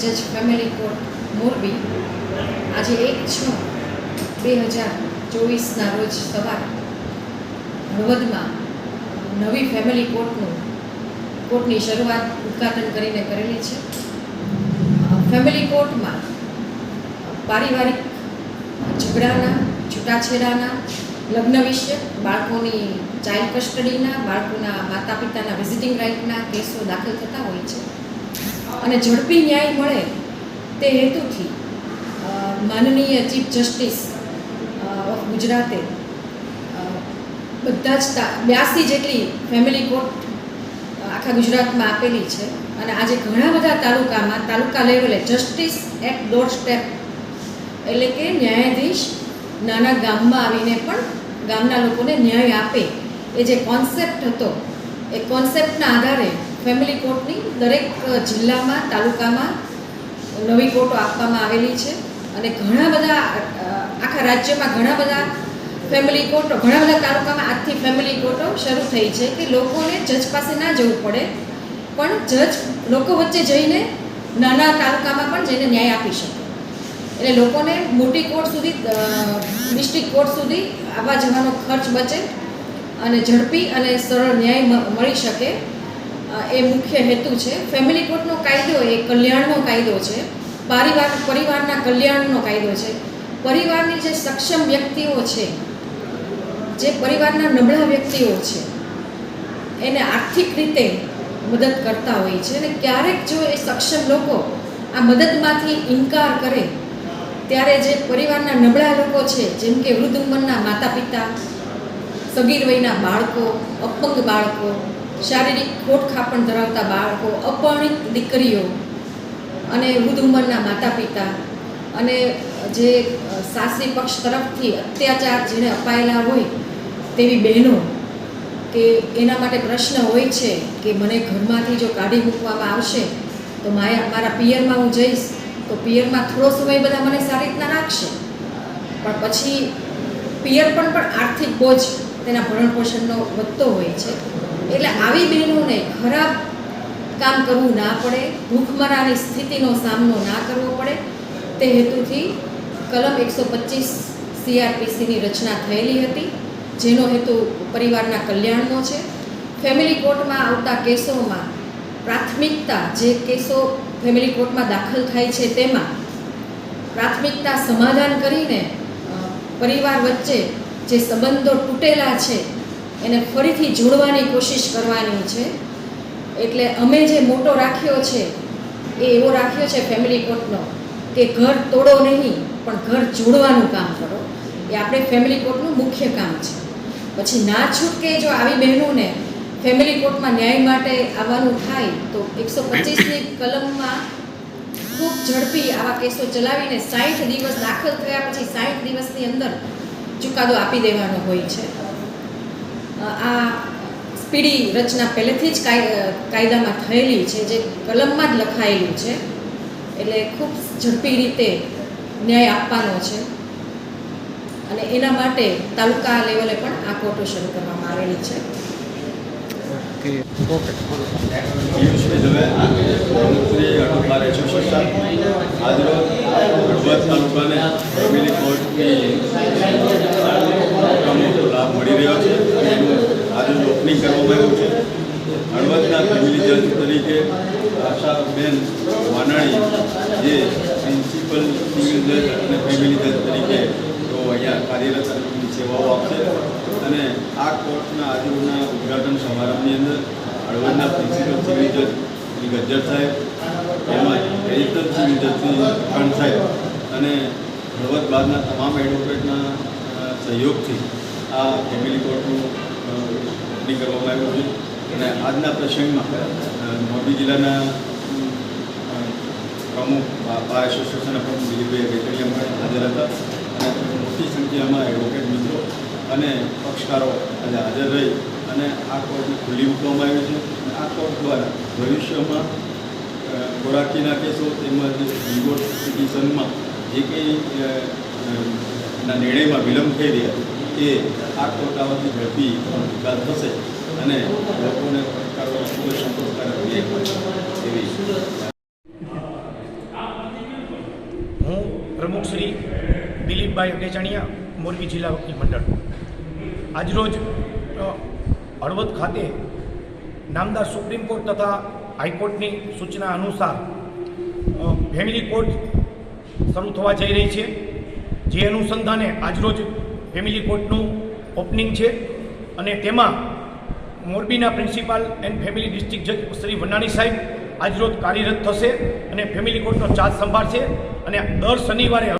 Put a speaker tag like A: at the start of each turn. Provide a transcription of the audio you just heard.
A: જજ family court Morbi. આજે એક છ બે હજાર ચોવીસના રોજ સવાર હળવદમાં નવી ફેમિલી કોર્ટનું કોર્ટની શરૂઆત ઉદ્ઘાટન કરીને કરેલી છે. ફેમિલી કોર્ટમાં પારિવારિક ઝઘડાના, છૂટાછેડાના, લગ્ન વિશે, બાળકોની ચાઇલ્ડ કસ્ટડીના બાળકોના માતા પિતાના વિઝિટિંગ રાઇટના કેસો દાખલ થતા હોય છે. અને ઝડપી ન્યાય મળે તે હેતુથી માનનીય ચીફ જસ્ટિસ ઓફ ગુજરાતે બધા જ બ્યાસી જેટલી ફેમિલી કોર્ટ આખા ગુજરાતમાં આપેલી છે. અને આજે ઘણા બધા તાલુકામાં, તાલુકા લેવલે જસ્ટિસ એટ ડોર સ્ટેપ એટલે કે ન્યાયાધીશ નાના ગામમાં આવીને પણ ગામના લોકોને ન્યાય આપે. એ જે કોન્સેપ્ટ હતો, એ કોન્સેપ્ટના આધારે ફેમિલી કોર્ટની દરેક જિલ્લામાં, તાલુકામાં નવી કોર્ટો આપવામાં આવેલી છે અને ઘણા બધા, આખા રાજ્યમાં ઘણા બધા ફેમિલી કોર્ટો, ઘણા બધા તાલુકામાં આજથી ફેમિલી કોર્ટો શરૂ થઈ છે કે લોકોને જજ પાસે ના જવું પડે. પણ જજ લોકો વચ્ચે જઈને નાના તાલુકામાં પણ જઈને ન્યાય આપી શકે. એટલે લોકોને મોટી કોર્ટ સુધી ડિસ્ટ્રિક્ટ કોર્ટ સુધી આવવા જવાનો ખર્ચ બચે અને ઝડપી અને સરળ ન્યાય મળી શકે. એ મુખ્ય હેતુ છે. ફેમિલી કોર્ટનો કાયદો એ કલ્યાણનો કાયદો છે. પરિવાર, પરિવારના કલ્યાણનો કાયદો છે. પરિવારની જે સક્ષમ વ્યક્તિઓ છે, જે પરિવારના નબળા વ્યક્તિઓ છે, એને આર્થિક રીતે મદદ કરતા હોય છે અને ક્યારેક જો એ સક્ષમ લોકો આ મદદમાંથી ઇનકાર કરે, ત્યારે જે પરિવારના નબળા લોકો છે, જેમ કે વૃદ્ધ ઉંમરના માતા પિતા સગીર વયના બાળકો, અપંગ બાળકો શારીરિક ખોટ ખાપણ ધરાવતા બાળકો અપરિણિત દીકરીઓ અને વૃદ્ધ ઉંમરના માતા પિતા અને જે સાસરી પક્ષ તરફથી અત્યાચાર જેને અપાયેલા હોય તેવી બહેનો કે એના માટે પ્રશ્ન હોય છે કે મને ઘરમાંથી જો કાઢી મૂકવામાં આવશે તો માયા મારા પિયરમાં હું જઈશ, તો પિયરમાં થોડો સમય બધા મને સારી રીતના રાખશે. પણ પછી પિયર પણ પણ આર્થિક બોજ તેના ભરણ પોષણનો વધતો હોય છે. એટલે આવી બહેનોને ખરાબ કામ કરવું ના પડે, ભૂખમરાની સ્થિતિનો સામનો ના કરવો પડે. તે હેતુથી કલમ એકસો પચીસ સીઆરપીસીની રચના થયેલી હતી, જેનો હેતુ પરિવારના કલ્યાણનો છે. ફેમિલી કોર્ટમાં આવતા કેસોમાં પ્રાથમિકતા જે કેસો ફેમિલી કોર્ટમાં દાખલ થાય છે તેમાં પ્રાથમિકતા સમાધાન કરીને પરિવાર વચ્ચે જે સંબંધો તૂટેલા છે એને ફરીથી જોડવાની કોશિશ કરવાની છે. એટલે અમે જે મોટો રાખ્યો છે, એ એવો રાખ્યો છે ફેમિલી કોર્ટનો કે ઘર તોડો નહીં, પણ ઘર જોડવાનું કામ કરો. એ આપણે ફેમિલી કોર્ટનું મુખ્ય કામ છે. પછી ના છૂટકે જો આવી બહેનોને ફેમિલી કોર્ટમાં ન્યાય માટે આવવાનું થાય, તો એકસો પચીસની કલમમાં ખૂબ ઝડપી આવા કેસો ચલાવીને સાઠ દિવસ દાખલ થયા પછી સાઠ દિવસની અંદર ચુકાદો આપી દેવાનો હોય છે. આ સ્પીડી રચના પહેલેથી જ કાય- કાયદામાં થયેલી છે, જે કલમમાં જ લખાયેલું છે. એટલે ખૂબ ઝડપી રીતે ન્યાય આપવાનો છે. અને એના માટે તાલુકા લેવલે પણ આ કોર્ટો શરૂ કરવામાં આવેલી છે.
B: આજરોજ તાલુકાને ફેમિલી કોર્ટની મળી રહ્યો છે અને એનું આજે ઓપનિંગ કરવામાં આવ્યું છે. હળવદના ફેમિલી જજ તરીકે આશાબેન વાનાણી, જે પ્રિન્સિપલ સિવિલ જજ અને ફેમિલી જજ તરીકે તો અહીંયા કાર્યરત સેવાઓ આપશે. અને આ કોર્ટના આજરોજના ઉદ્ઘાટન સમારંભની અંદર હળવદના પ્રિન્સિપલ સિવિલ જજ શ્રી ગજ્જર સાહેબ, તેમજ એડિટર સિવિલ જજ શ્રી ખાન સાહેબ અને હળવદ બાદના તમામ એડવોકેટના સહયોગથી આ ફેમિલી કોર્ટનું અ, કરવામાં આવ્યું છે. અને આજના પ્રસંગમાં મોરબી જિલ્લાના પ્રમુખ બાર એસોસિએશનના પ્રમુખ દિલીપભાઈ વેકરિયા પણ હાજર હતા. અને મોટી સંખ્યામાં એડવોકેટ મિત્રો અને પક્ષકારો આજે હાજર રહી અને આ કોર્ટને ખુલ્લી મૂકવામાં આવી છે. અને આ કોર્ટ દ્વારા ભવિષ્યમાં ખોરાકીના કેસો તેમજ ડિવોર્સ પિટિશનમાં જે કંઈ ના નિર્ણયમાં વિલંબ થઈ રહ્યા એ આ કોટાઓથી ઝડપી વિકાસ થશે અને લોકોને પડકારો ખૂબ જ સંતોષકારક એવી. હું પ્રમુખ શ્રી
C: દિલીપભાઈ અગેચણિયા મોરબી જિલ્લા વકીલ મંડળ. આજરોજ હળવદ ખાતે નામદાર સુપ્રીમ કોર્ટ તથા હાઈકોર્ટની સૂચના અનુસાર ફેમિલી કોર્ટ શરૂ થવા જઈ રહી છે. જે અનુસંધાને આજરોજ ફેમિલી કોર્ટનું ઓપનિંગ છે અને તેમાં મોરબીના પ્રિન્સિપાલ એન્ડ ફેમિલી ડિસ્ટ્રિક્ટ જજ શ્રી વનાણી સાહેબ આજરોજ કાર્યરત થશે અને ફેમિલી કોર્ટનો ચાર્જ સંભાળશે અને દર શનિવારે